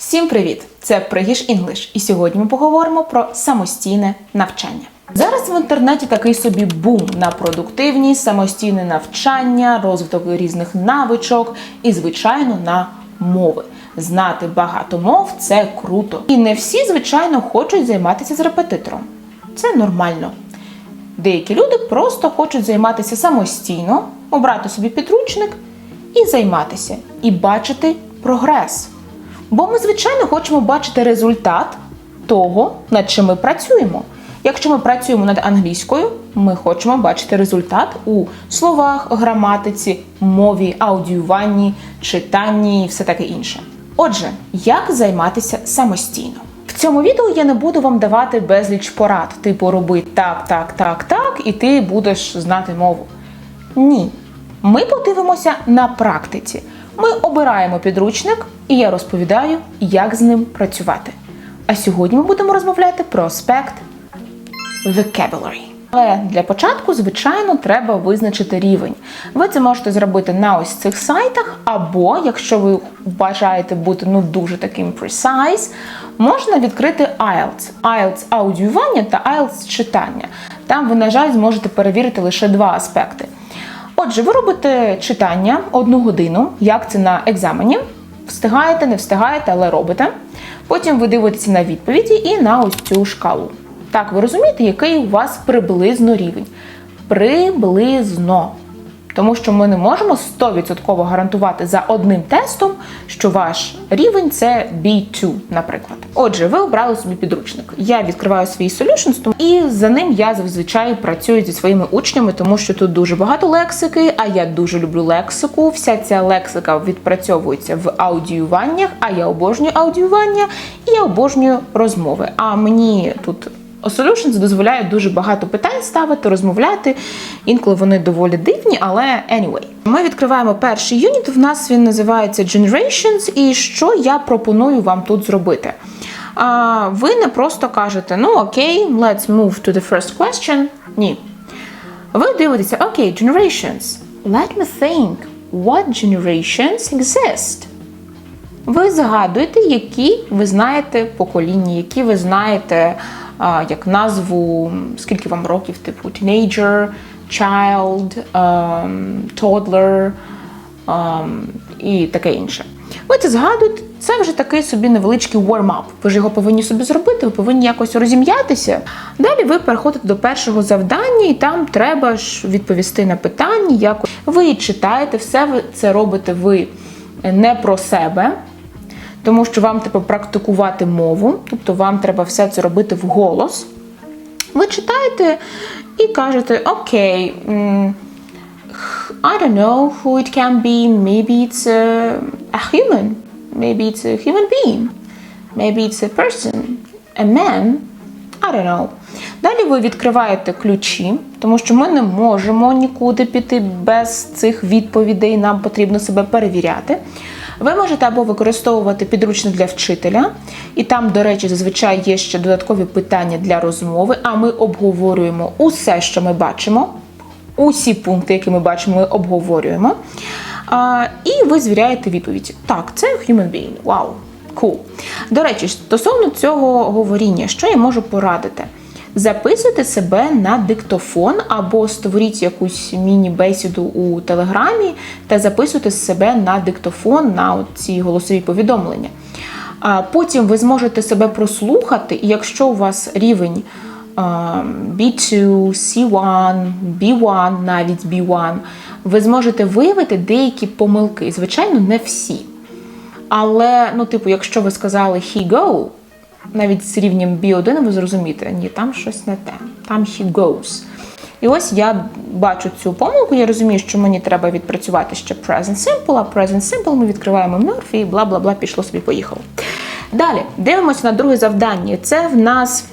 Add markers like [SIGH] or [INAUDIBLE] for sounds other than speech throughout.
Всім привіт! Це Пригіш English, і сьогодні ми поговоримо про самостійне навчання. Зараз в інтернеті такий собі бум на продуктивність, самостійне навчання, розвиток різних навичок і, звичайно, на мови. Знати багато мов це круто. І не всі, звичайно, хочуть займатися з репетитором. Це нормально. Деякі люди просто хочуть займатися самостійно, обрати собі підручник і займатися, і бачити прогрес. Бо ми, звичайно, хочемо бачити результат того, над чим ми працюємо. Якщо ми працюємо над англійською, ми хочемо бачити результат у словах, граматиці, мові, аудіюванні, читанні і все таке інше. Отже, як займатися самостійно? В цьому відео я не буду вам давати безліч порад, типу роби так, так, так, так, і ти будеш знати мову. Ні. Ми подивимося на практиці. Ми обираємо підручник, і я розповідаю, як з ним працювати. А сьогодні ми будемо розмовляти про аспект vocabulary. Але для початку, звичайно, треба визначити рівень. Ви це можете зробити на ось цих сайтах, або, якщо ви бажаєте бути ну дуже таким precise, можна відкрити IELTS. IELTS аудіювання та IELTS читання. Там ви, на жаль, зможете перевірити лише два аспекти. Отже, ви робите читання одну годину, як це на екзамені. Встигаєте, не встигаєте, але робите. Потім ви дивитеся на відповіді і на ось цю шкалу. Так, ви розумієте, який у вас приблизно рівень? Приблизно. Тому що ми не можемо 100% гарантувати за одним тестом, що ваш рівень це B2, наприклад. Отже, ви обрали собі підручник. Я відкриваю свій Solutions, і за ним я зазвичай працюю зі своїми учнями, тому що тут дуже багато лексики, а я дуже люблю лексику. Вся ця лексика відпрацьовується в аудіюваннях, а я обожнюю аудіювання і я обожнюю розмови. А мені тут Solutions дозволяє дуже багато питань ставити, розмовляти. Інколи вони доволі дивні, але anyway. Ми відкриваємо перший юніт. В нас він називається Generations. І що я пропоную вам тут зробити? А, ви не просто кажете, ну окей, let's move to the first question. Ні. Ви дивитеся, окей, generations. Let me think. What generations exist? Ви згадуєте, які ви знаєте покоління, які ви знаєте як назву, скільки вам років, типу teenager, child, um, toddler um, і таке інше. Ви це згадуєте, це вже такий собі невеличкий warm-up. Ви ж його повинні собі зробити, ви повинні якось розім'ятися. Далі ви переходите до першого завдання, і там треба ж відповісти на питання. Як ви читаєте, все це робите ви не про себе, тому що вам треба практикувати мову, тобто вам треба все це робити вголос. Ви читаєте і кажете, окей, I don't know who it can be. Maybe it's a, a human. Maybe it's a human being. Maybe it's a person, a man. I don't know. Далі ви відкриваєте ключі, тому що ми не можемо нікуди піти без цих відповідей. Нам потрібно себе перевіряти. Ви можете або використовувати підручник для вчителя, і там, до речі, зазвичай є ще додаткові питання для розмови. А ми обговорюємо усе, що ми бачимо. Усі пункти, які ми бачимо, ми обговорюємо. А, і ви звіряєте відповідь. Так, це human being. Вау, cool. До речі, стосовно цього говоріння, що я можу порадити? Записуйте себе на диктофон або створіть якусь міні-бесіду у телеграмі та записуйте себе на диктофон на ці голосові повідомлення. Потім ви зможете себе прослухати, і якщо у вас рівень а, B2, C1, B1, навіть B1, ви зможете виявити деякі помилки. Звичайно, не всі. Але, ну, типу, якщо ви сказали he go, навіть з рівнем B1 ви зрозумієте, ні, там щось не те, там he goes. І ось я бачу цю помилку, я розумію, що мені треба відпрацювати ще present simple, а present simple ми відкриваємо Murphy і бла-бла-бла, пішло собі, поїхало. Далі, дивимося на друге завдання. Це в нас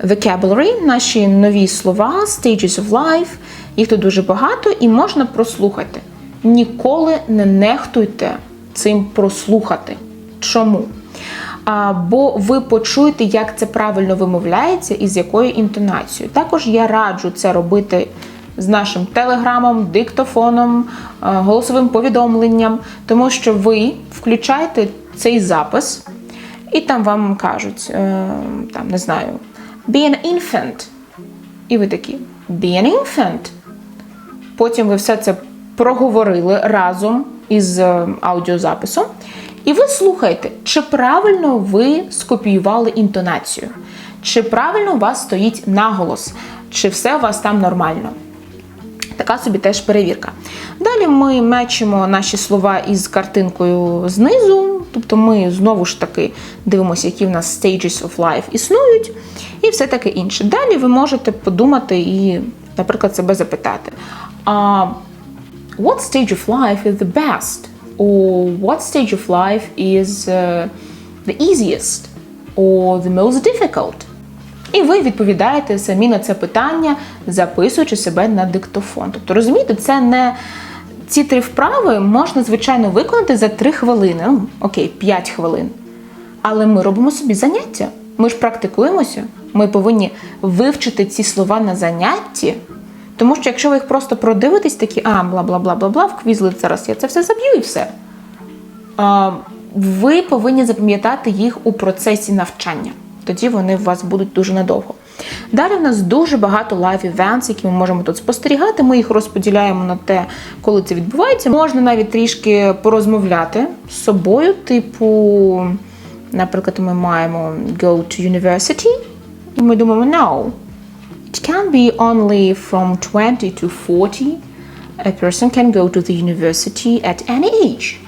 vocabulary, наші нові слова, stages of life. Їх тут дуже багато і можна прослухати. Ніколи не нехтуйте цим прослухати. Чому? А, бо ви почуєте, як це правильно вимовляється і з якою інтонацією. Також я раджу це робити з нашим телеграмом, диктофоном, е, голосовим повідомленням, тому що ви включаєте цей запис, і там вам кажуть, е, там, не знаю, be an infant. І ви такі, be an infant. Потім ви все це проговорили разом із е, аудіозаписом. І ви слухаєте, чи правильно ви скопіювали інтонацію, чи правильно у вас стоїть наголос, чи все у вас там нормально. Така собі теж перевірка. Далі ми мечимо наші слова із картинкою знизу, тобто ми знову ж таки дивимося, які в нас stages of life існують, і все таке інше. Далі ви можете подумати і, наприклад, себе запитати: а what stage of life is the best? Or what stage of life is uh, the easiest? Or the most difficult? І ви відповідаєте самі на це питання, записуючи себе на диктофон. Тобто, розумієте, це не ці три вправи можна, звичайно, виконати за три хвилини, ну, окей, 5 хвилин. Але ми робимо собі заняття. Ми ж практикуємося. Ми повинні вивчити ці слова на занятті. Тому що якщо ви їх просто продивитесь, такі, а, бла бла бла бла бла, в квізлет зараз я це все заб'ю і все. А, ви повинні запам'ятати їх у процесі навчання. Тоді вони у вас будуть дуже надовго. Далі в нас дуже багато лайв-івентс, які ми можемо тут спостерігати. Ми їх розподіляємо на те, коли це відбувається. Можна навіть трішки порозмовляти з собою. Типу, наприклад, ми маємо go to university, і ми думаємо, no, it can be only from 20 to 40. A person can go to the university at any age.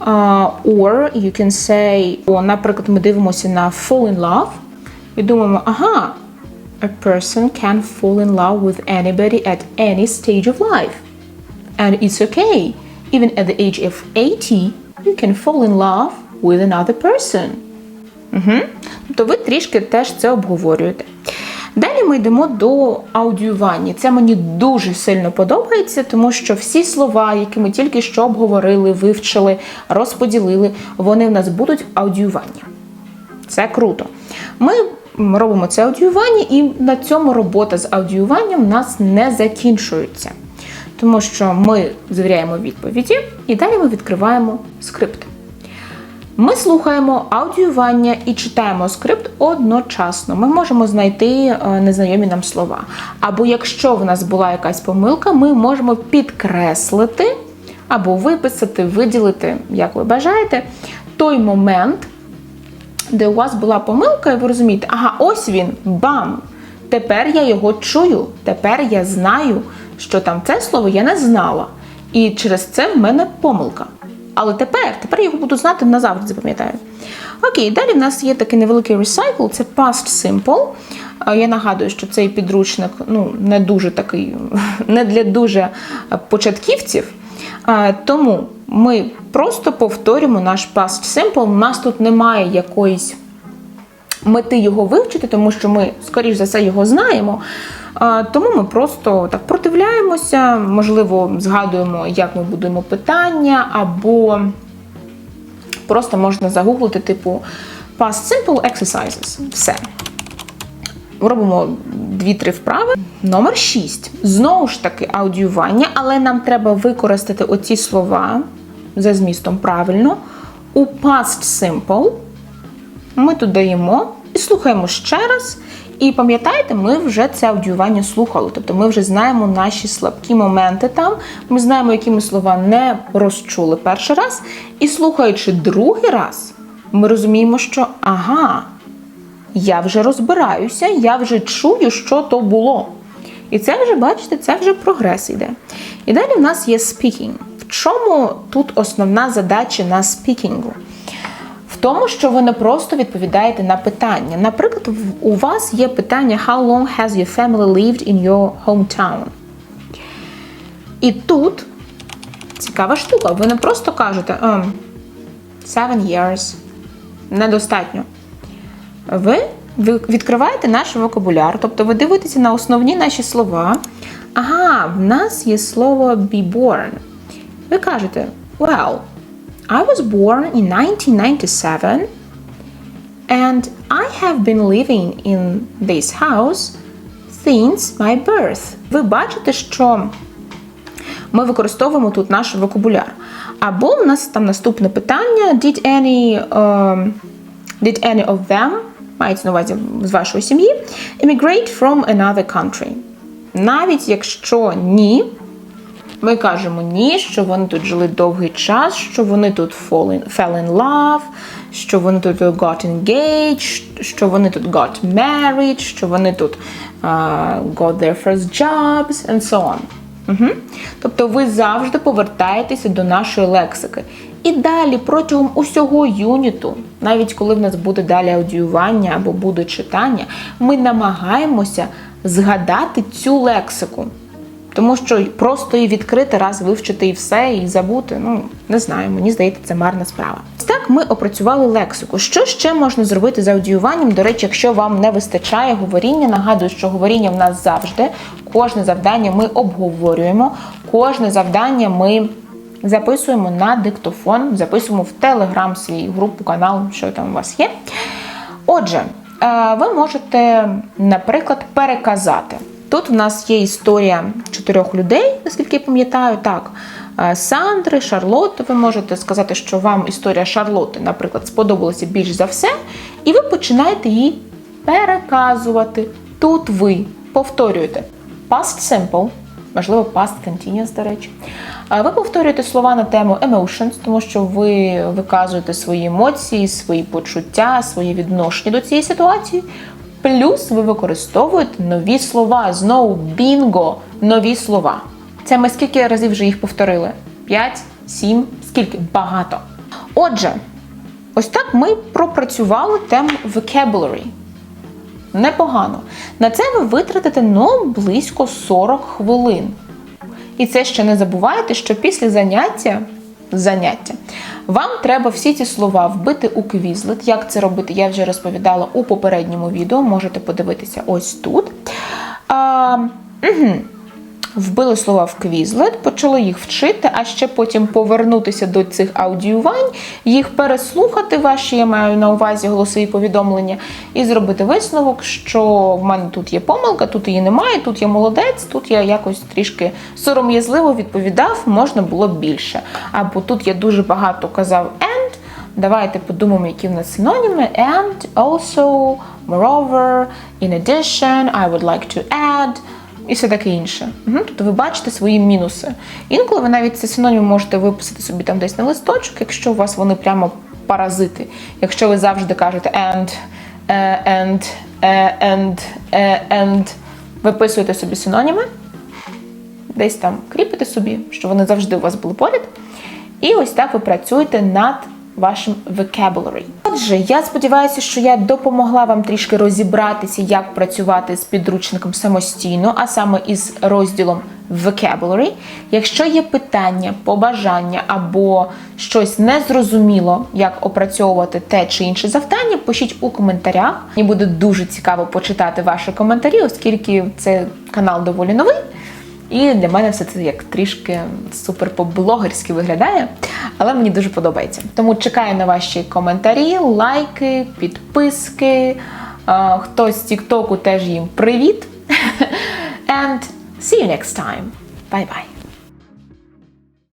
Uh, or you can say, о, наприклад, ми дивимося на fall in love і думаємо, ага, a person can fall in love with anybody at any stage of life. And it's okay. Even at the age of 80, you can fall in love with another person. Угу. Тобто ви трішки теж це обговорюєте. Ми йдемо до аудіювання. Це мені дуже сильно подобається, тому що всі слова, які ми тільки що обговорили, вивчили, розподілили, вони в нас будуть в аудіюванні. Це круто. Ми робимо це аудіювання, і на цьому робота з аудіюванням в нас не закінчується. Тому що ми звіряємо відповіді, і далі ми відкриваємо скрипт. Ми слухаємо аудіювання і читаємо скрипт одночасно. Ми можемо знайти е, незнайомі нам слова. Або якщо в нас була якась помилка, ми можемо підкреслити або виписати, виділити, як ви бажаєте, той момент, де у вас була помилка, і ви розумієте, ага, ось він, бам! Тепер я його чую, тепер я знаю, що там це слово я не знала. І через це в мене помилка. Але тепер, тепер його буду знати назавжди, запам'ятаю. Окей, далі в нас є такий невеликий recycle, це past simple. Е, Я нагадую, що цей підручник ну, не дуже такий, [LAUGHS] не для дуже початківців. Е, Тому ми просто повторюємо наш past simple. У нас тут немає якоїсь мети його вивчити, тому що ми, скоріш за все, його знаємо. Тому ми просто так продивляємося, можливо, згадуємо, як ми будуємо питання, або просто можна загуглити, типу past simple exercises. Все. Робимо 2-3 вправи. Номер 6. Знову ж таки, аудіювання, але нам треба використати оці слова за змістом правильно. У past simple ми тут даємо і слухаємо ще раз. І пам'ятаєте, ми вже це аудіювання слухали. Тобто ми вже знаємо наші слабкі моменти там. Ми знаємо, які ми слова не розчули перший раз. І слухаючи другий раз, ми розуміємо, що ага, я вже розбираюся, я вже чую, що то було. І це вже, бачите, це вже прогрес йде. І далі в нас є speaking. В чому тут основна задача на спікінгу? Тому, що ви не просто відповідаєте на питання. Наприклад, у вас є питання How long has your family lived in your hometown? І тут цікава штука. Ви не просто кажете «Ем, seven years. Недостатньо. Ви відкриваєте наш вокабуляр, тобто ви дивитеся на основні наші слова. Ага, в нас є слово be born. Ви кажете, well, I was born in 1997 and I have been living in this house since my birth. Ви бачите, що ми використовуємо тут наш вокабуляр. Або в нас там наступне питання: Did any, um, did any of them, мається на увазі з вашої сім'ї, immigrate from another country? Навіть якщо ні, ми кажемо ні, що вони тут жили довгий час, що вони тут fall in, fell in love, що вони тут got engaged, що вони тут got married, що вони тут uh, got their first jobs, and so on. Угу. Тобто ви завжди повертаєтеся до нашої лексики. І далі протягом усього юніту, навіть коли в нас буде далі аудіювання або буде читання, ми намагаємося згадати цю лексику. Тому що просто її відкрити, раз вивчити і все, і забути. Ну не знаю, мені здається, це марна справа. Так, ми опрацювали лексику. Що ще можна зробити з аудіюванням? До речі, якщо вам не вистачає говоріння, нагадую, що говоріння в нас завжди. Кожне завдання ми обговорюємо, кожне завдання ми записуємо на диктофон, записуємо в Телеграм свій групу, канал, що там у вас є. Отже, е, ви можете, наприклад, переказати. Тут в нас є історія чотирьох людей, наскільки я пам'ятаю. Так, е, Сандри, Шарлотти. Ви можете сказати, що вам історія Шарлотти, наприклад, сподобалася більш за все, і ви починаєте її переказувати. Тут ви повторюєте past simple, можливо, past continuous, до речі. Ви повторюєте слова на тему emotions, тому що ви виказуєте свої емоції, свої почуття, свої відношення до цієї ситуації. Плюс ви використовуєте нові слова. Знову бінго, нові слова. Це ми скільки разів вже їх повторили? 5, 7, скільки? Багато. Отже, ось так ми пропрацювали тему vocabulary. Непогано. На це ви витратите ну, близько 40 хвилин. І це ще не забувайте, що після заняття, заняття вам треба всі ці слова вбити у квізлет. Як це робити, я вже розповідала у попередньому відео, можете подивитися ось тут. А, угу. Вбили слова в Quizlet, почали їх вчити, а ще потім повернутися до цих аудіювань, їх переслухати, ваші, я маю на увазі голосові повідомлення, і зробити висновок, що в мене тут є помилка, тут її немає, тут я молодець, тут я якось трішки сором'язливо відповідав, можна було більше. Або тут я дуже багато казав and. Давайте подумаємо, які в нас синоніми. And, also, moreover, in addition, I would like to add і все таке інше. Угу. Тобто ви бачите свої мінуси. Інколи ви навіть ці синоніми можете виписати собі там десь на листочок, якщо у вас вони прямо паразити. Якщо ви завжди кажете and, and, uh, and, uh, and, виписуєте собі синоніми, десь там кріпите собі, що вони завжди у вас були поряд. І ось так ви працюєте над вашим vocabulary. Отже, я сподіваюся, що я допомогла вам трішки розібратися, як працювати з підручником самостійно, а саме із розділом vocabulary. Якщо є питання, побажання або щось незрозуміло, як опрацьовувати те чи інше завдання, пишіть у коментарях. Мені буде дуже цікаво почитати ваші коментарі, оскільки це канал доволі новий. І для мене все це як трішки супер по-блогерськи виглядає, але мені дуже подобається. Тому чекаю на ваші коментарі, лайки, підписки. Е, Хтось з Тіктоку теж їм привіт. [LAUGHS] And see you next time. Bye-bye.